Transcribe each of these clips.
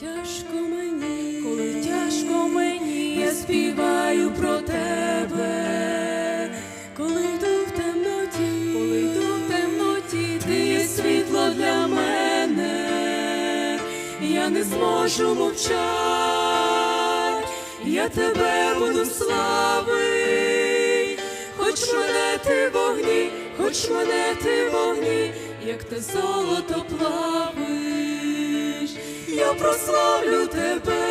тяжко мені, коли тяжко мені, я співаю про тебе, коли йду в темноті, коли йду в темноті, ти є світло для мене, я не зможу мовчать, я тебе буду славить, хоч мене ти вогні, хоч мене ти в вогні, як те золото плавиш, я прославлю тебе,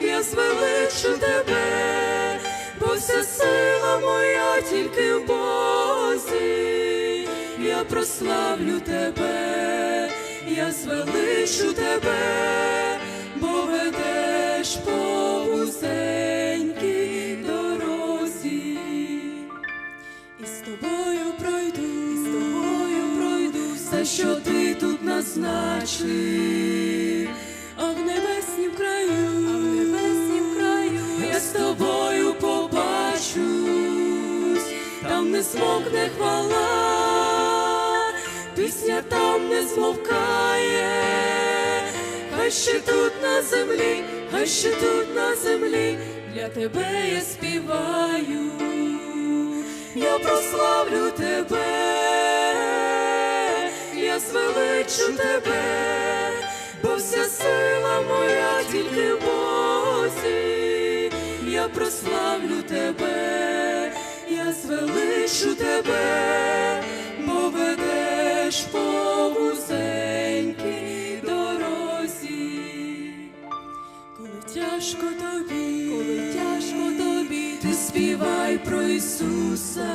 я звеличу тебе, бо вся сила моя тільки в Бозі, я прославлю тебе, я звеличу тебе, бо ведеш по вузенькій дорозі. і з тобою пройду, з тобою пройду все, що ти назначив, а в небеснім краю, а в небеснім краю я з тобою побачусь, там не змокне хвала, пісня там не змовкає, хай ще тут на землі, хай ще тут на землі, для тебе я співаю, я прославлю тебе, я звеличу тебе, бо вся сила моя тільки в Бозі, я прославлю тебе, я звеличу тебе, бо ведеш по вузенькій дорозі. коли тяжко тобі, Коли тяжко тобі, ти співай про Ісуса,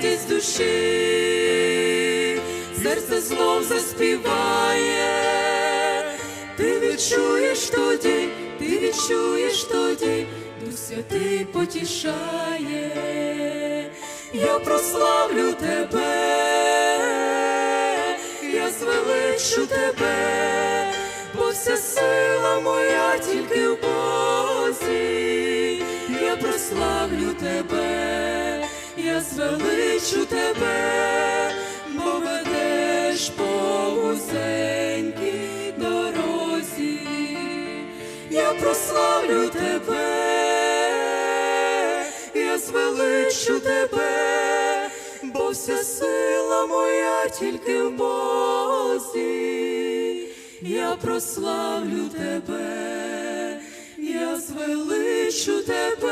радість душі, серце знов заспіває, ти відчуєш тоді, ти відчуєш тоді, Дух Святий потішає, я прославлю тебе, я звеличу тебе, бо вся сила моя тільки в Бозі, я прославлю тебе, я звеличу тебе, бо ведеш по вузенькій дорозі, я прославлю тебе, я звеличу тебе, бо вся сила моя тільки в Бозі, я прославлю тебе, я звеличу тебе,